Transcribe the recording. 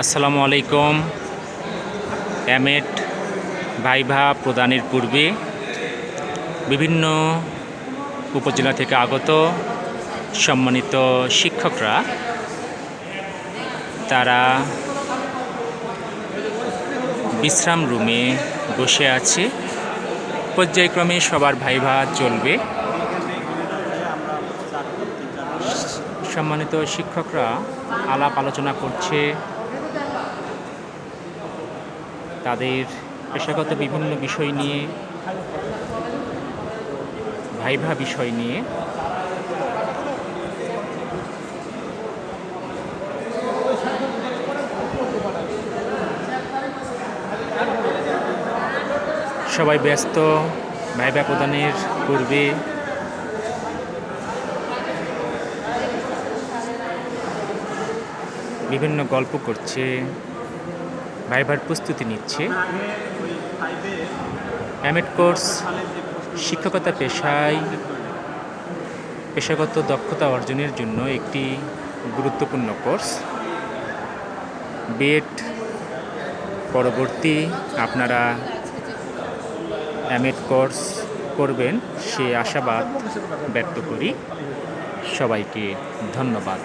আসসালামু আলাইকুম। অ্যামেট, ভাইভা প্রদানের পূর্বে বিভিন্ন উপজেলা থেকে আগত সম্মানিত শিক্ষকরা, তারা বিশ্রাম রুমে বসে আছে। পর্যায়ক্রমে সবার ভাইভা চলবে। সম্মানিত শিক্ষকরা আলাপ আলোচনা করছে তাদের পেশাগত বিভিন্ন বিষয় নিয়ে, ভাইভা বিষয় নিয়ে। সবাই ব্যস্ত, ভাইভা প্রদানের পূর্বে। বিভিন্ন গল্প করছে। ভাইভার প্রস্তুতি নিচ্ছে। এমএড কোর্স, শিক্ষকতা পেশায়, পেশাগত দক্ষতা অর্জনের জন্য একটি গুরুত্বপূর্ণ কোর্স। বিএড পরবর্তী আপনারা এমএড কোর্স করবেন, সে আশাবাদ ব্যক্ত করি। সবাইকে ধন্যবাদ।